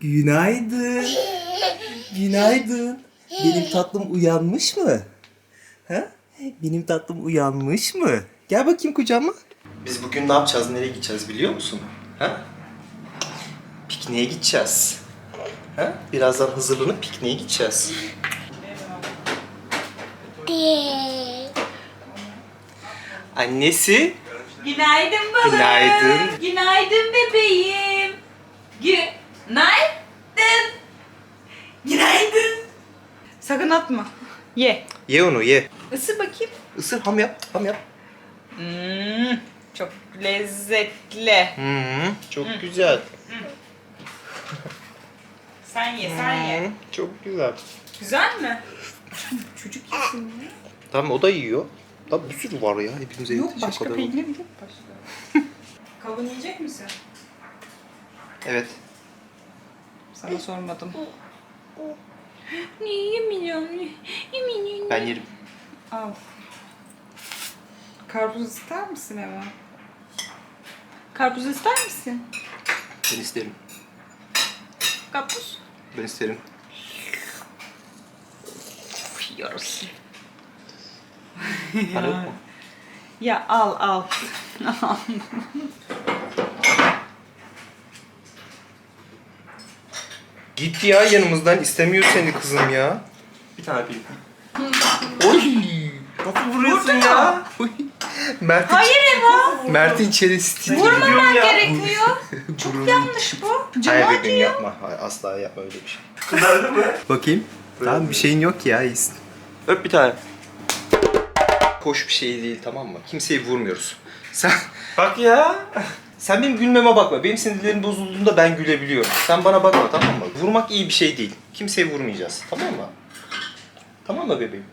Günaydın. Günaydın. Benim tatlım uyanmış mı? Ha? Benim tatlım uyanmış mı? Gel bakayım kucağıma. Biz bugün ne yapacağız? Nereye gideceğiz biliyor musun? Ha? Pikniğe gideceğiz. Ha? Birazdan hazırlanıp pikniğe gideceğiz. Annesi Günaydın balım. Günaydın. Günaydın bebeğim. Günaydın. Günaydın. Sakın atma. Ye. ye onu ye. Isır bakayım. Isır ham yap, ham yap. Hmm, çok lezzetli. Hmm, çok güzel. Sen ye, sen ye. Hmm, çok güzel. Güzel mi? Çocuk yesin ya. Tamam o da yiyor. Tabii bir sürü var ya hepimize Yok yetecek başka kadar. peynir yok başka. Kavun yiyecek misin? Evet. Sana sormadım. Niye yemiyorum? Yemiyorum. Ben yerim. Al. Karpuz ister misin Eva? Karpuz ister misin? Ben isterim. Karpuz. Ben isterim. Yiyorsun. Para yok mu? Ya al al. Git ya yanımızdan istemiyor seni kızım ya. Bir tane öpeyim. Oy! Nasıl vuruyorsun ya? Oy. Mert'in, Hayır Eva. Mert'in çenesi Vurmaman gerekiyor. Çok Yanlış bu. Hayır Canı bebeğim acıyor. yapma. Hayır, asla yapma öyle bir şey. Kızardı mı? Bakayım. Tamam bir şeyin yok ya iyisin. Öp bir tane. Hoş bir şey değil tamam mı? Kimseyi vurmuyoruz. Sen Bak ya. sen benim gülmeme bakma. Benim sinirlerim bozulduğunda ben gülebiliyorum. Sen bana bakma tamam mı? Vurmak iyi bir şey değil. Kimseyi vurmayacağız. Tamam mı? Tamam mı bebeğim?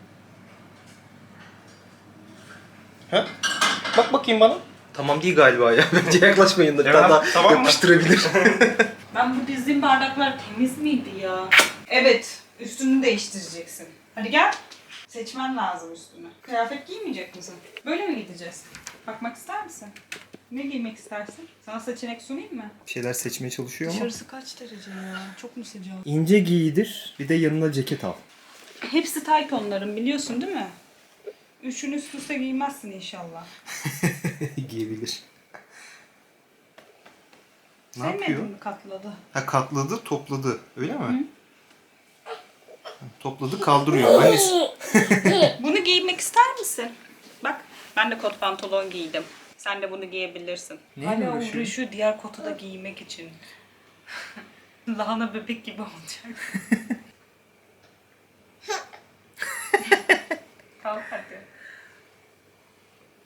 Ha? Bak bakayım bana. Tamam değil galiba ya. Bence yaklaşmayın da bir tane daha tamam mı? yapıştırabilir. Ben bu dizdiğim bardaklar temiz miydi ya? Evet. Üstünü değiştireceksin. Hadi gel. Seçmen lazım üstünü. Kıyafet giymeyecek misin? Böyle mi gideceğiz? Bakmak ister misin? Ne giymek istersin? Sana seçenek sunayım mı? bir şeyler seçmeye çalışıyor ama. Dışarısı kaç derece ya? Çok mu sıcak? İnce giydir. Bir de yanına ceket al. Hepsi tayt onların biliyorsun değil mi? Üçünü üst üste giymezsin inşallah. Giyebilir. Ne Sevmedin yapıyor? mi katladı? Ha katladı, topladı. Öyle mi? Topladı, kaldırıyor. Annesi. Bunu giymek ister misin? Bak ben de kot pantolon giydim. Sen de bunu giyebilirsin. Neyle Hala uğraşıyor? uğraşıyor diğer kotu da giymek için. Lahana bebek gibi olacak. Kalk hadi.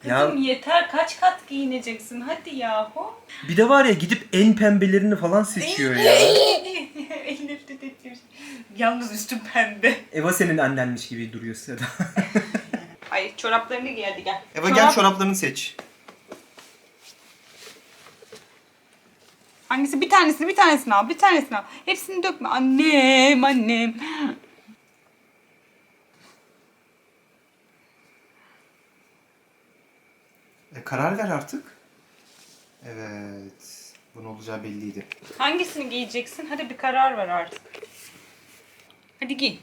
Ya- Kızım yeter kaç kat giyineceksin hadi yahu. Bir de var ya gidip en pembelerini falan seçiyor ya. Elleri de detmiş. Yalnız üstü pembe. Eva senin annenmiş gibi duruyor Seda. Ay çoraplarını giy hadi gel. Eva gel çoraplarını seç. Hangisi? Bir tanesini, bir tanesini al, bir tanesini al. Hepsini dökme. Annem, annem. E, karar ver artık. Evet. Bunun olacağı belliydi. Hangisini giyeceksin? Hadi bir karar ver artık. Hadi giy.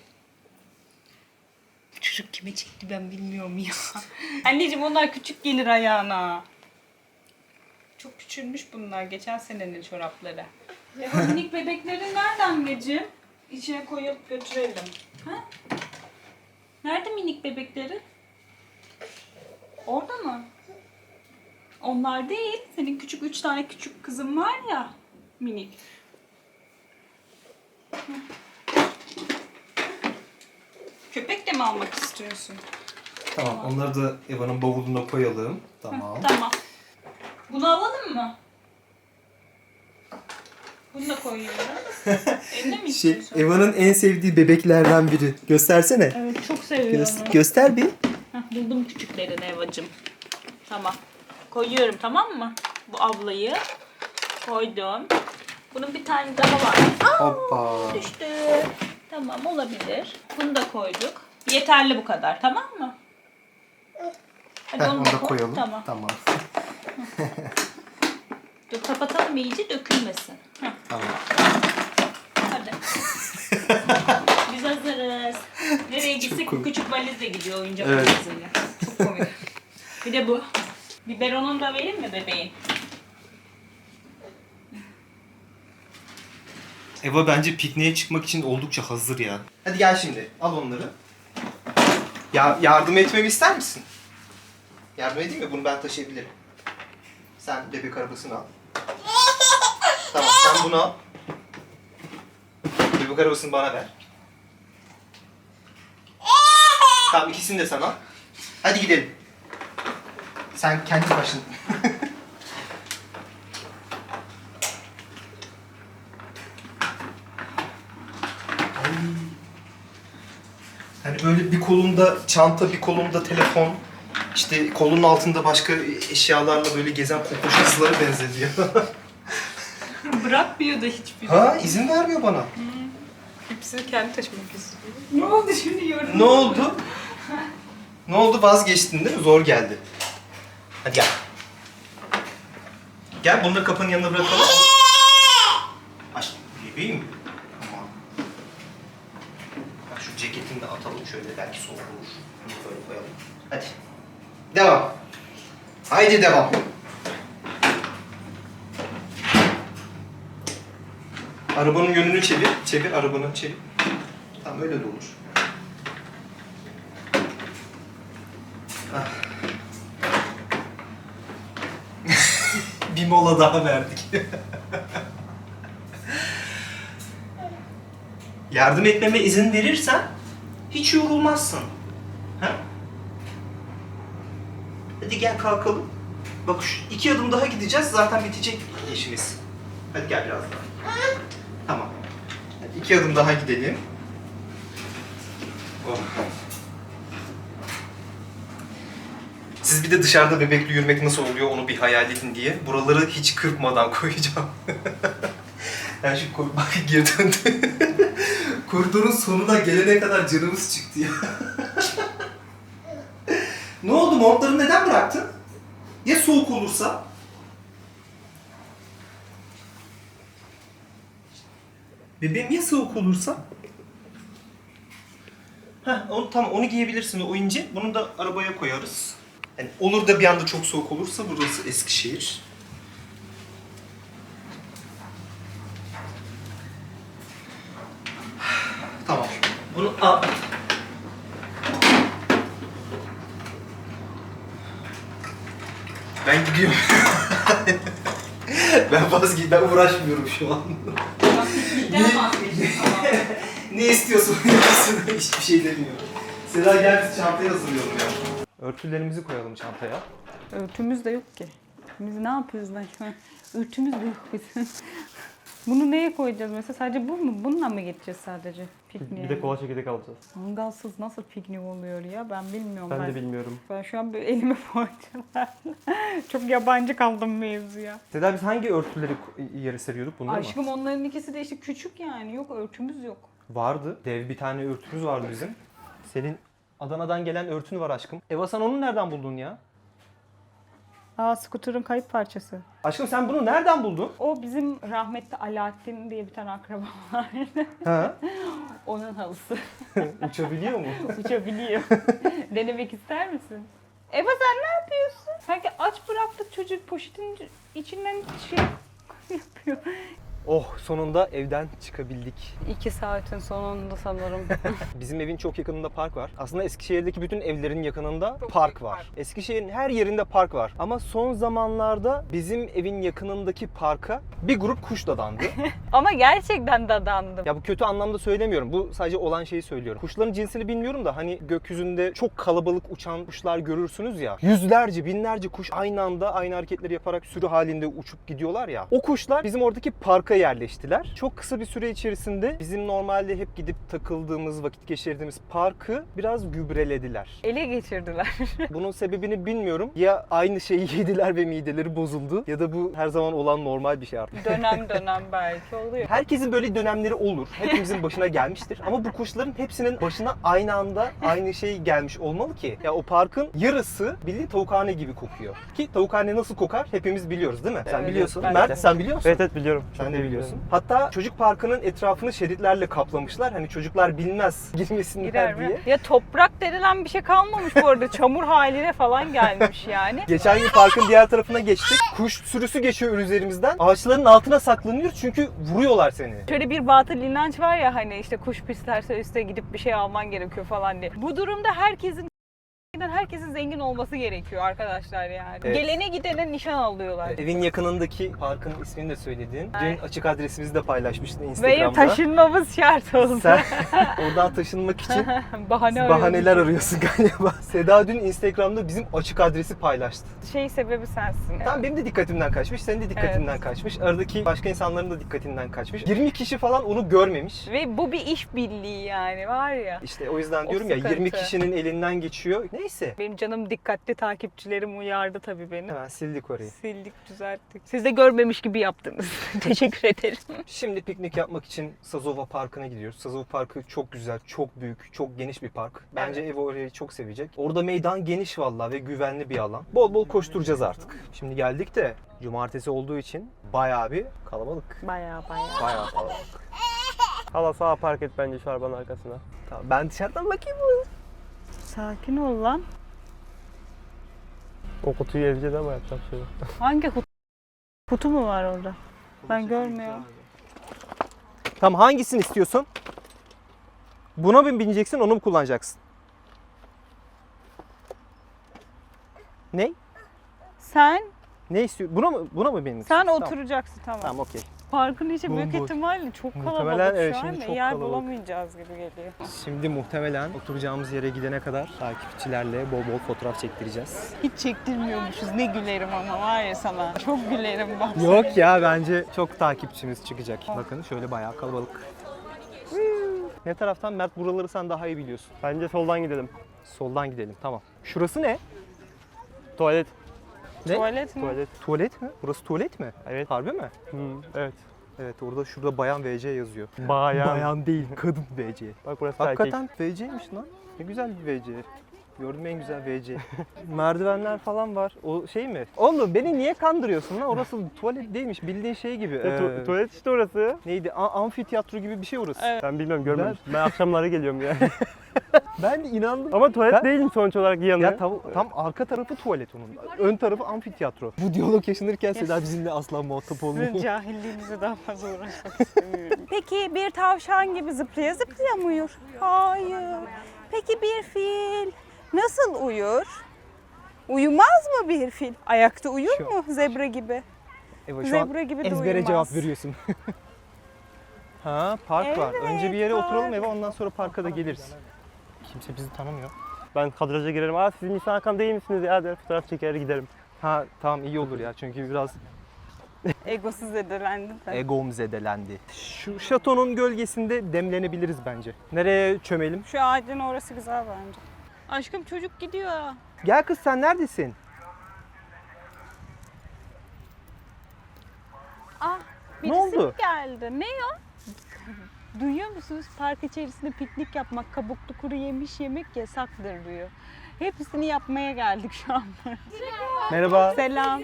Bu Çocuk kime çekti ben bilmiyorum ya. Anneciğim onlar küçük gelir ayağına. Çok küçülmüş bunlar. Geçen senenin çorapları. Ya bu minik bebekleri nerede anneciğim? İçine koyup götürelim. Ha? Nerede minik bebekleri? Orada mı? Onlar değil. Senin küçük üç tane küçük kızın var ya. Minik. Hı. Köpek de mi almak istiyorsun? Tamam onları da Eva'nın bavuluna koyalım. Tamam. Tamam. Bunu alalım mı? Bunu da koyuyorum. Eline mi Şey, istiyorsun? Eva'nın en sevdiği bebeklerden biri. Göstersene. Evet çok seviyorum. Göster- göster bir. Heh, buldum küçüklerini Evacım. Tamam. Koyuyorum tamam mı? Bu ablayı koydum. Bunun bir tane daha var. Aa, Hoppa. düştü. Tamam olabilir. Bunu da koyduk. Yeterli bu kadar tamam mı? Hadi Heh, onu onu da koy. koyalım. Tamam. Tamam. Dur kapatalım iyice dökülmesin. Heh. Tamam. Hadi. Biz hazırız. Nereye gitsek komik. küçük valizle gidiyor oyuncak Evet. valiziyle. Çok komik. Bir de bu. Biberonunu da vereyim mi bebeğin? Eva bence pikniğe çıkmak için oldukça hazır ya. Hadi gel şimdi. Al onları. Ya yardım etmemi ister misin? Yardım edeyim mi? Bunu ben taşıyabilirim. Sen bebek arabasını al. Tamam sen bunu al. Bebek arabasını bana ver. Tamam ikisini de sana. Hadi gidelim. Sen kendi başın. Hani böyle bir kolumda çanta, bir kolumda telefon, işte kolunun altında başka eşyalarla böyle gezen kokoş kızlara benzediyor. Bırakmıyor da hiçbir. ha izin vermiyor bana. Hepsini kendi taşımak istiyor. Ne oldu şimdi yorum? Ne oldu? Ne oldu vazgeçtin değil mi? Zor geldi. Hadi gel. Gel bunları kapının yanına bırakalım. Aç bebeğim. Aman. Bak şu ceketini de atalım şöyle belki soğuk olur. Bunu böyle koyalım. Hadi. Devam. Haydi devam. Arabanın yönünü çevir. Çevir arabanı çevir. Tamam öyle de olur. Ah. Bir mola daha verdik. Yardım etmeme izin verirsen hiç yorulmazsın. Ha? Hadi gel kalkalım. Bak şu iki adım daha gideceğiz zaten bitecek işimiz. Hadi gel biraz daha. Tamam. Hadi iki adım daha gidelim. Oh. Siz bir de dışarıda bebekle yürümek nasıl oluyor onu bir hayal edin diye. Buraları hiç kırpmadan koyacağım. yani şu koy- bak döndü. Koridorun sonuna gelene kadar canımız çıktı ya. ne oldu montları neden bıraktın? Ya soğuk olursa? Bebeğim ya soğuk olursa? Heh, onu, tamam onu giyebilirsin o ince. Bunu da arabaya koyarız. Yani olur da bir anda çok soğuk olursa burası Eskişehir. Tamam. Bunu al. Ben gidiyorum. ben vazgeç, ben uğraşmıyorum şu an. Tamam. ne istiyorsun hiçbir şey demiyorum. Seda gel biz çantayı hazırlayalım ya. Örtülerimizi koyalım çantaya. Örtümüz de yok ki. Biz ne yapıyoruz lan şu an? Örtümüz de yok bizim. Bunu neye koyacağız mesela? Sadece bu mu? Bununla mı geçeceğiz sadece pikniğe? Bir de kola çekirdek alacağız. Mangalsız nasıl piknik oluyor ya? Ben bilmiyorum. Ben de bilmiyorum. Ben şu an böyle elime poğaçalar. Çok yabancı kaldım mevzuya. Seda biz hangi örtüleri yere seriyorduk bunları mı? Aşkım onların ikisi de işte küçük yani. Yok örtümüz yok. Vardı. Dev bir tane örtümüz vardı bizim. Senin Adana'dan gelen örtün var aşkım. Eva sen onu nereden buldun ya? Aa skuterın kayıp parçası. Aşkım sen bunu nereden buldun? O bizim rahmetli Alaaddin diye bir tane akraba vardı. Ha? Onun halısı. Uçabiliyor mu? Uçabiliyor. Denemek ister misin? Eva sen ne yapıyorsun? Sanki aç bıraktık çocuk poşetin içinden şey yapıyor. Oh sonunda evden çıkabildik. İki saatin sonunda sanırım. Bizim evin çok yakınında park var. Aslında Eskişehir'deki bütün evlerin yakınında park var. Eskişehir'in her yerinde park var. Ama son zamanlarda bizim evin yakınındaki parka bir grup kuş dadandı. Ama gerçekten dadandım. Ya bu kötü anlamda söylemiyorum. Bu sadece olan şeyi söylüyorum. Kuşların cinsini bilmiyorum da hani gökyüzünde çok kalabalık uçan kuşlar görürsünüz ya. Yüzlerce, binlerce kuş aynı anda aynı hareketleri yaparak sürü halinde uçup gidiyorlar ya. O kuşlar bizim oradaki parka yerleştiler. Çok kısa bir süre içerisinde bizim normalde hep gidip takıldığımız, vakit geçirdiğimiz parkı biraz gübrelediler. Ele geçirdiler. Bunun sebebini bilmiyorum. Ya aynı şeyi yediler ve mideleri bozuldu ya da bu her zaman olan normal bir şey artık. dönem dönem belki oluyor. Herkesin böyle dönemleri olur. Hepimizin başına gelmiştir. Ama bu kuşların hepsinin başına aynı anda aynı şey gelmiş olmalı ki. Ya o parkın yarısı bildiğin tavukhane gibi kokuyor. Ki tavukhane nasıl kokar hepimiz biliyoruz değil mi? Sen Evet, biliyorsun. ben Mert de. sen biliyor musun? Evet evet biliyorum. Sen de girebiliyorsun. Hatta çocuk parkının etrafını şeritlerle kaplamışlar. Hani çocuklar bilmez girmesinler Girer diye. mi? Ya toprak denilen bir şey kalmamış bu arada. Çamur haline falan gelmiş yani. Geçen gün parkın diğer tarafına geçtik. Kuş sürüsü geçiyor üzerimizden. Ağaçların altına saklanıyor çünkü vuruyorlar seni. Şöyle bir batıl inanç var ya hani işte kuş pislerse üste gidip bir şey alman gerekiyor falan diye. Bu durumda herkesin herkesin zengin olması gerekiyor arkadaşlar yani. Evet. Gelene gidene nişan alıyorlar. Evin yakınındaki parkın ismini de söyledin. Dün Evet. açık adresimizi de paylaşmıştın Instagram'da. taşınmamız şart oldu. Sen oradan taşınmak için Bahane bahaneler arıyorsun galiba. Seda dün Instagram'da bizim açık adresi paylaştı. Şey sebebi sensin. Tamam benim de dikkatimden kaçmış, senin de dikkatinden kaçmış. Aradaki başka insanların da dikkatinden kaçmış. 20 kişi falan onu görmemiş. Ve bu bir iş birliği yani var ya. İşte o yüzden O diyorum ya 20 sıkıntı. kişinin elinden geçiyor. Neyse. Benim canım dikkatli takipçilerim uyardı tabii beni. Hemen sildik orayı. Sildik, düzelttik. Siz de görmemiş gibi yaptınız. Teşekkür ederim. Şimdi piknik yapmak için Sazova Parkı'na gidiyoruz. Sazova Parkı çok güzel, çok büyük, çok geniş bir park. Bence Evo orayı çok sevecek. Orada meydan geniş vallahi ve güvenli bir alan. Bol bol koşturacağız artık. Şimdi geldik de cumartesi olduğu için bayağı bir kalabalık. Baya baya. Bayağı kalabalık. Hala sağa park et bence şu arabanın arkasına. Tamam, ben dışarıdan bakayım. Sakin ol lan. O kutuyu ezeceğiz ama yapacak yok. Hangi kutu? Kutu mu var orada? Ben görmüyorum. Tamam hangisini istiyorsun? Buna mı bineceksin, onu mu kullanacaksın? Ne? Sen Ne istiyor? Buna mı buna mı binmek sen oturacaksın tamam. Tamam, okey. Parkın içi büyük Bomboş. ihtimalle çok Muhtemelen, kalabalık evet, şu an şimdi çok yer kalabalık. bulamayacağız gibi geliyor. Şimdi muhtemelen oturacağımız yere gidene kadar takipçilerle bol bol fotoğraf çektireceğiz. Hiç çektirmiyormuşuz. Ne gülerim ama var ya sana. Çok gülerim bak. Yok ya bence çok takipçimiz çıkacak. Bakın şöyle bayağı kalabalık. Ne taraftan? Mert buraları sen daha iyi biliyorsun. Bence soldan gidelim. Soldan gidelim tamam. Şurası ne? Tuvalet. Ne? Tuvalet mi? Tuvalet. Tuvalet mi? Burası tuvalet mi? Evet. Harbi mi? Hmm, evet. Evet orada şurada bayan VC yazıyor. Bayan. değil kadın VC. Bak burası erkek. Hakikaten VC'ymiş lan. Ne güzel bir VC. Gördüğüm en güzel VC. Merdivenler falan var. O şey mi? Oğlum beni niye kandırıyorsun lan? Orası tuvalet değilmiş. Bildiğin şey gibi. Ya, tu- Ee, tuvalet işte orası. neydi? A- amfiteyatro gibi bir şey orası. Evet. Ben bilmiyorum görmedim. Ben, akşamları geliyorum yani. Ben de inandım. Ama tuvalet Ben- değilim sonuç olarak yanı. Ya tam, tam arka tarafı tuvalet onun. Ön tarafı amfiteyatro. Bu diyalog yaşanırken Seda bizimle asla muhatap olmuyor. Sizin cahilliğinize daha fazla uğraşmak istemiyorum. Peki bir tavşan gibi zıplaya zıplaya mı uyur? Hayır. Peki bir fil nasıl uyur? Uyumaz mı bir fil? Ayakta uyur Şu- mu zebra gibi? Eva şu an Zebra gibi de ezbere uyumaz. cevap veriyorsun. ha park var. Önce bir yere Evet, oturalım park. Eva ondan sonra parka da geliriz. Kimse bizi tanımıyor. Ben kadraja girerim. Aa siz Nisan Hakan değil misiniz ya der fotoğraf çeker giderim. Ha tamam iyi olur ya çünkü biraz Egosuz zedelendin sen. egom zedelendi. Şu şatonun gölgesinde demlenebiliriz bence. Nereye çömelim? Şu ağacın orası güzel bence. Aşkım çocuk gidiyor. Gel kız sen neredesin? Ah Ne birisi oldu? geldi. Ne o? Duyuyor musunuz? Park içerisinde piknik yapmak, kabuklu kuru yemiş yemek yasaktır diyor. Hepsini yapmaya geldik şu an. Merhaba. Selam.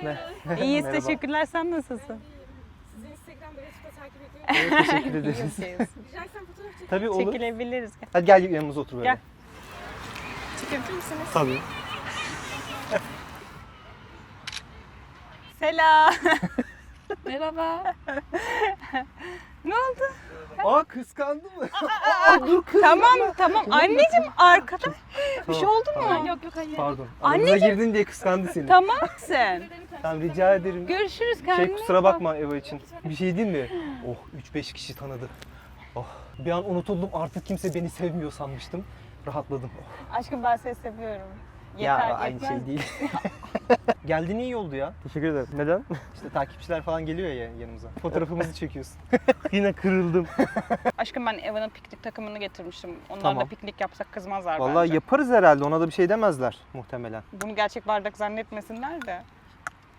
İyiyiz Merhaba. teşekkürler. Sen nasılsın? Instagram'da Facebook'ta takip ediyorum. Evet, teşekkür ederiz. İyiyiz. Dilersen fotoğraf çek. Tabii olur. Çekilebiliriz. Hadi gel yanımıza otur böyle. Gel. Çekebilir misiniz? Tabii. Selam. Merhaba. ne oldu? Aa kıskandı mı? Aa, dur kız. Tamam tamam. Anneciğim arkada bir şey Tamam, oldu mu? tamam. Yok yok hayır. Pardon. Anneciğim. Girdin diye kıskandı seni. Tamam sen. Tamam rica ederim. Görüşürüz kendine. Şey kusura bakma Eva için. Bir şey değil mi? Oh 3-5 kişi tanıdı. Oh bir an unutuldum artık kimse beni sevmiyor sanmıştım. Rahatladım. Aşkım ben seni seviyorum. Ya Yeter, aynı yetmez. şey değil. Geldiğin iyi oldu ya. Teşekkür ederim. Neden? İşte takipçiler falan geliyor ya yanımıza. Fotoğrafımızı çekiyorsun. Yine kırıldım. Aşkım ben Eva'nın piknik takımını getirmiştim. Onlar Tamam. da piknik yapsak kızmazlar Vallahi bence. yaparız herhalde ona da bir şey demezler muhtemelen. Bunu gerçek bardak zannetmesinler de.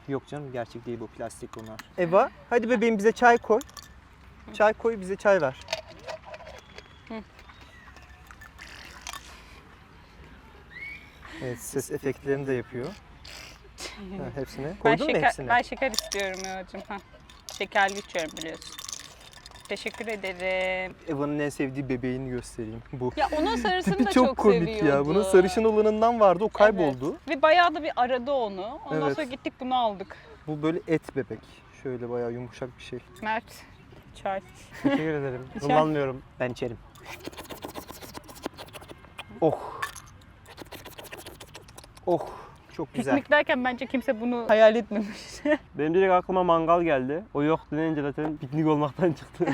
Yok canım gerçek değil bu plastik onlar. Eva hadi bebeğim bize çay koy. Çay koy bize çay ver. Evet ses efektlerini de yapıyor. Ha, hepsini. Ben Koydun mu şeker, hepsini? ben şeker istiyorum Eva'cığım. Ha. Şekerli içiyorum biliyorsun. Teşekkür ederim. Eva'nın en sevdiği bebeğini göstereyim. Bu. Ya onun sarısını Tipi da çok, çok, komik seviyordu. ya. Bunun sarışın olanından vardı. O kayboldu. Evet. Ve bayağı da bir aradı onu. Ondan Evet. sonra gittik bunu aldık. Bu böyle et bebek. Şöyle bayağı yumuşak bir şey. Mert. Çay. Teşekkür ederim. Kullanmıyorum. Ben içerim. Oh. Oh. Çok güzel. Piknik derken bence kimse bunu hayal etmemiş. Benim direkt aklıma mangal geldi. O yok denince zaten piknik olmaktan çıktı.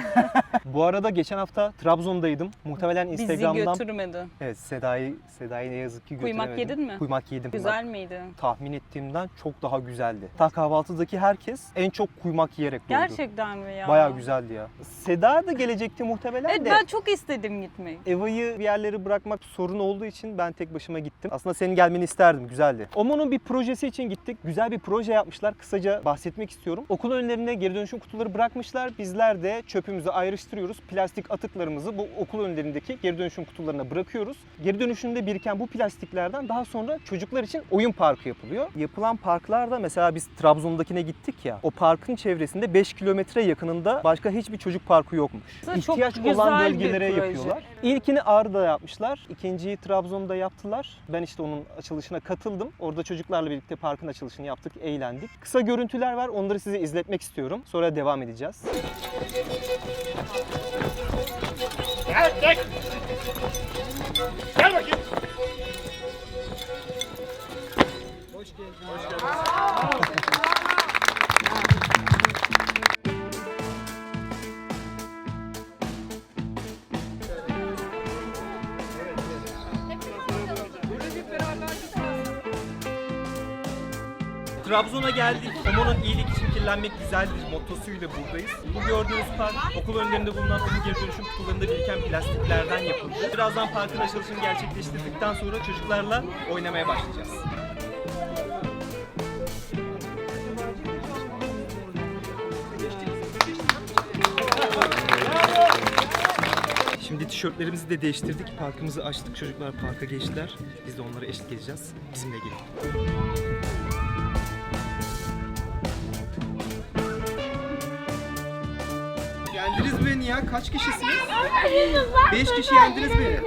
Bu arada geçen hafta Trabzon'daydım. Muhtemelen Bizi Instagram'dan götürmedi. Evet Seda'yı Seda'yı ne yazık ki Kuymak götüremedim. yedin mi? Kuymak yedim. Güzel miydi? Tahmin ettiğimden çok daha güzeldi. Ta kahvaltıdaki herkes en çok kuymak yiyerek doydu. Gerçekten mi ya? Bayağı güzeldi ya. Seda da gelecekti muhtemelen Evet de. ben çok istedim gitmek. Eva'yı bir yerlere bırakmak sorun olduğu için ben tek başıma gittim. Aslında senin gelmeni isterdim, güzeldi. Omo'nun bir projesi için gittik. Güzel bir proje yapmışlar. Kısaca bahsetmek istiyorum. Okul önlerine geri dönüşüm kutuları bırakmışlar. Bizler de çöpümüzü ayrıştırıyoruz. Plastik atıklarımızı bu okul önlerindeki geri dönüşüm kutularına bırakıyoruz. Geri dönüşümde biriken bu plastiklerden daha sonra çocuklar için oyun parkı yapılıyor. Yapılan parklarda mesela biz Trabzon'dakine gittik ya. O parkın çevresinde 5 kilometre yakınında başka hiçbir çocuk parkı yokmuş. Aslında çok İhtiyaç güzel olan bir bölgelere proje. yapıyorlar. İlkini Ağrı'da yapmışlar. ikinciyi Trabzon'da yaptılar. Ben işte onun açılışına katıldım. Orada çocuklarla birlikte parkın açılışını yaptık, eğlendik. Kısa görüntüler var. Onları size izletmek istiyorum. Sonra devam edeceğiz. Trabzon'a geldik. Omo'nun iyilik için kirlenmek güzeldir mottosuyla buradayız. Bu gördüğünüz park okul önlerinde bulunan okul geri dönüşüm kutularında biriken plastiklerden yapıldı. Birazdan parkın açılışını gerçekleştirdikten sonra çocuklarla oynamaya başlayacağız. Şimdi tişörtlerimizi de değiştirdik. Parkımızı açtık. Çocuklar parka geçtiler. Biz de onlara eşlik edeceğiz. Bizimle gelin. Beni ya. Kaç kişisiniz? Beş kişi yendiniz beni.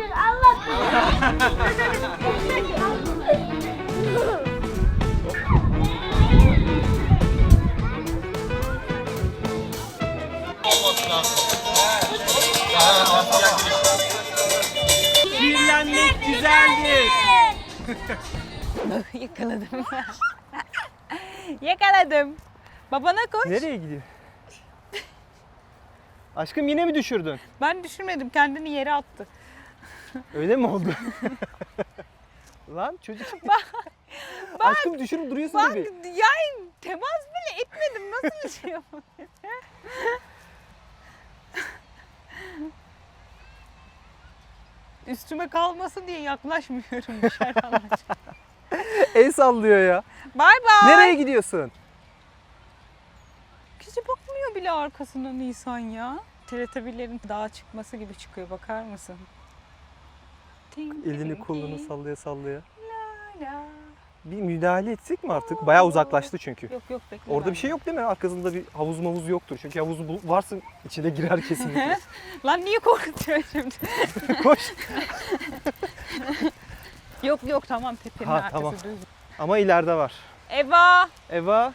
Kirlenmek güzeldir. Yakaladım. Yakaladım. Babana koş. Nereye gidiyor? Aşkım yine mi düşürdün? Ben düşürmedim. Kendini yere attı. Öyle mi oldu? Lan çocuk. Aşkım düşürüp duruyorsun Bak tabii. yani temas bile etmedim. Nasıl şey yapayım? Üstüme kalmasın diye yaklaşmıyorum dışarıdan. El sallıyor ya. Bay bay. Nereye gidiyorsun? Kişi bakmıyor bile arkasına Nisan ya. Teletubbies'lerin dağa çıkması gibi çıkıyor bakar mısın? Elini kolunu sallaya sallaya. la, la. Bir müdahale etsek mi artık? Bayağı uzaklaştı çünkü. Yok yok bekle. Orada ben. bir şey yok değil mi? Arkasında bir havuz mavuz yoktur. Çünkü havuz bul- varsa içine girer kesinlikle. Lan niye korkutuyorsun şimdi? Koş. yok yok tamam tepenin Ha, arkası tamam. düz. Ama ileride var. Eva! Eva.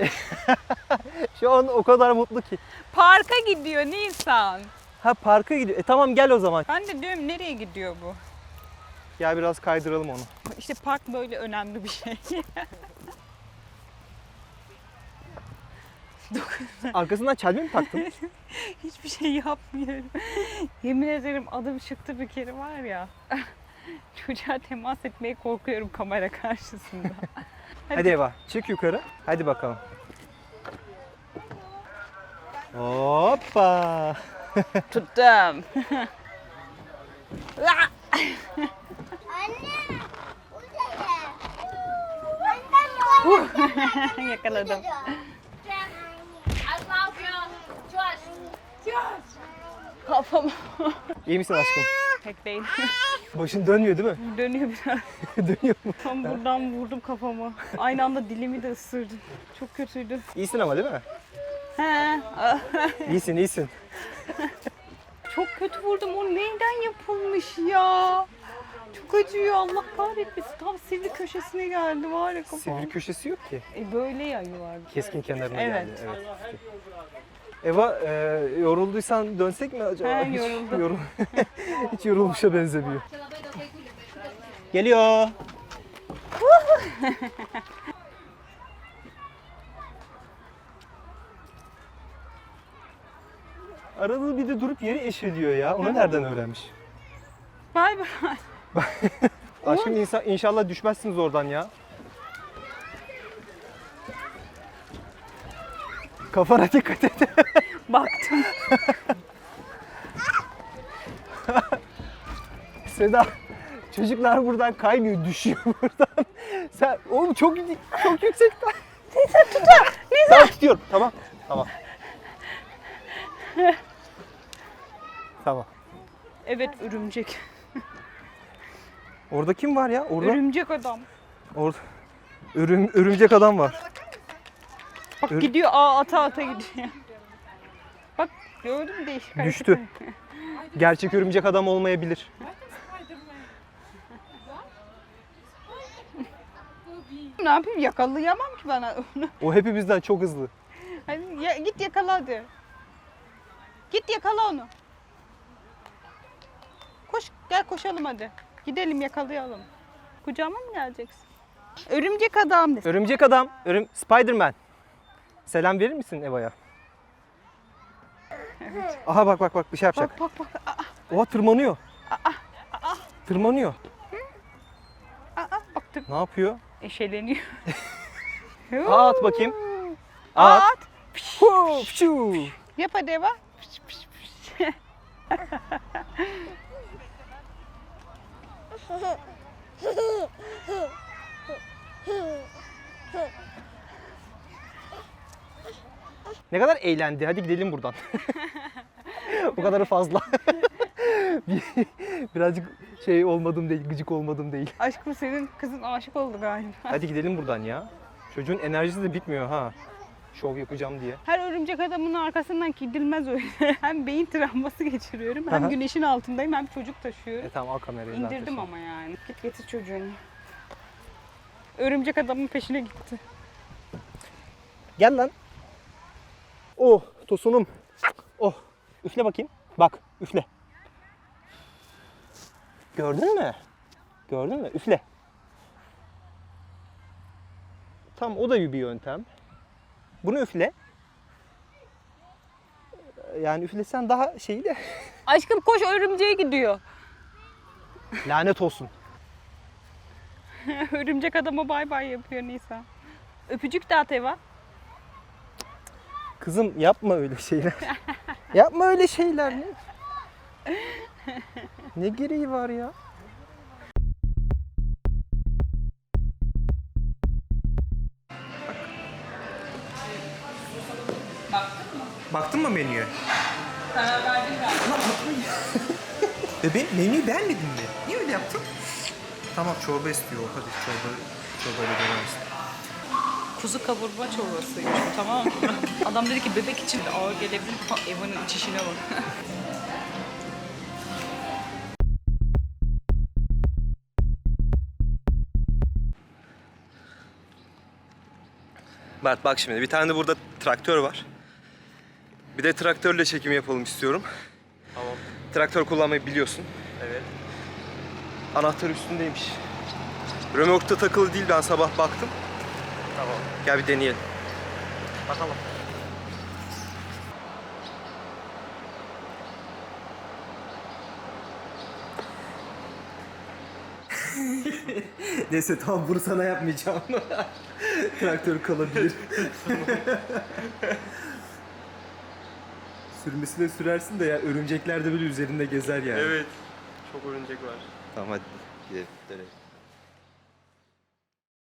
Şu an o kadar mutlu ki. Parka gidiyor Nisan. Ha parka gidiyor. E tamam gel o zaman. Ben de diyorum nereye gidiyor bu? Gel biraz kaydıralım onu. İşte park böyle önemli bir şey. Arkasından çelme mi taktın? Hiçbir şey yapmıyorum. Yemin ederim adım çıktı bir kere var ya. Çocuğa temas etmeye korkuyorum kamera karşısında. Hadi Eva çık yukarı. Hadi bakalım. Hoppa. Tuttum. Yakaladım. Kafam İyi misin aşkım? Pek değil. Başın dönmüyor değil mi? Dönüyor biraz. Dönüyor mu? Tam buradan vurdum kafama. Aynı anda dilimi de ısırdım. Çok kötüydü. İyisin ama değil mi? He. İyisin iyisin. Çok kötü vurdum. O neyden yapılmış ya? Çok acıyor. Allah kahretmesin. Tam sivri köşesine geldi var ya kafam. Sivri köşesi yok ki. E böyle ya yuvarlak. Keskin kenarına Evet. geldi. Evet. Eva e, yorulduysan dönsek mi acaba? He, Hiç yoruldum. yorul- Hiç yorulmuşa benzemiyor. Geliyor. Arada bir de durup yeri eşeliyor ya. Onu nereden öğrenmiş? Bay bay. Aşkım insa- inşallah düşmezsiniz oradan ya. Kafana dikkat et. Baktım. Seda çocuklar buradan kaymıyor, düşüyor buradan. Sen oğlum çok çok yüksekten. Neyse tutar. Neyse. Tamam tutuyorum. Tamam. Tamam. tamam. Evet örümcek. Orada kim var ya? Orada Örümcek adam. orada örüm, örümcek adam var. Bak Ör- gidiyor aa ata ata gidiyor. Bak gördün mü değişik Düştü. Gerçek örümcek adam olmayabilir. Ne yapayım yakalayamam ki bana onu. O hepimizden çok hızlı. Hadi ya, git yakala hadi. Git yakala onu. Koş gel koşalım hadi. Gidelim yakalayalım. Kucağıma mı geleceksin? Örümcek adam. Örümcek adam, örüm Spider-Man. Selam verir misin Eva'ya? Aha bak bak bak bir şey yapacak. Bak bak bak. Aa, Oha tırmanıyor. Tırmanıyor. aa, aa, bak tık Ne yapıyor? eşeleniyor. Aa, at bakayım. At. At. Hu, fşu. Yap hadi Eva. Pış, pış, pış. Ne kadar eğlendi. Hadi gidelim buradan. Bu kadarı fazla. Bir- Birazcık şey olmadım değil, gıcık olmadım değil. Aşkım senin kızın aşık oldu galiba. Hadi gidelim buradan ya. Çocuğun enerjisi de bitmiyor ha. Şov yapacağım diye. Her örümcek adamın arkasından gidilmez öyle. hem beyin travması geçiriyorum hem güneşin altındayım hem çocuk E taşıyorum. tamam al kamerayı. İndirdim ama yani. Git getir çocuğunu. Örümcek adamın peşine gitti. Gel lan. Oh tosunum. Oh üfle bakayım. Bak üfle. Gördün mü? Gördün mü? Üfle. Tam o da bir yöntem. Bunu üfle. Yani üflesen daha şey de Aşkım koş örümceğe gidiyor. lanet olsun. örümcek adama bay bay yapıyor Nisa. Öpücük de at Eva. Kızım yapma öyle şeyler. yapma öyle şeyler. Ne, ne gereği var ya? Baktın mı? Baktın mı menüye? Karar verdin galiba. Bebeğim menüyü beğenmedin mi? Niye öyle yaptın? Tamam çorba istiyor. Hadi çorba, çorbayla devam istiyor. Kuzu kavurma çorbasıymış bu tamam mı? Adam dedi ki bebek için de ağır gelebilir. Ha, Eva'nın içişine bak. Mert bak şimdi bir tane de burada traktör var. Bir de traktörle çekim yapalım istiyorum. Tamam. Traktör kullanmayı biliyorsun. Evet. Anahtar üstündeymiş. Römorkta takılı değil ben sabah baktım. Tamam. Gel bir deneyelim. Bakalım. Neyse tamam bunu sana yapmayacağım. Traktör kalabilir. Sürmesine sürersin de ya örümcekler de böyle üzerinde gezer yani. Evet. Çok örümcek var. Tamam hadi gidelim. dönelim.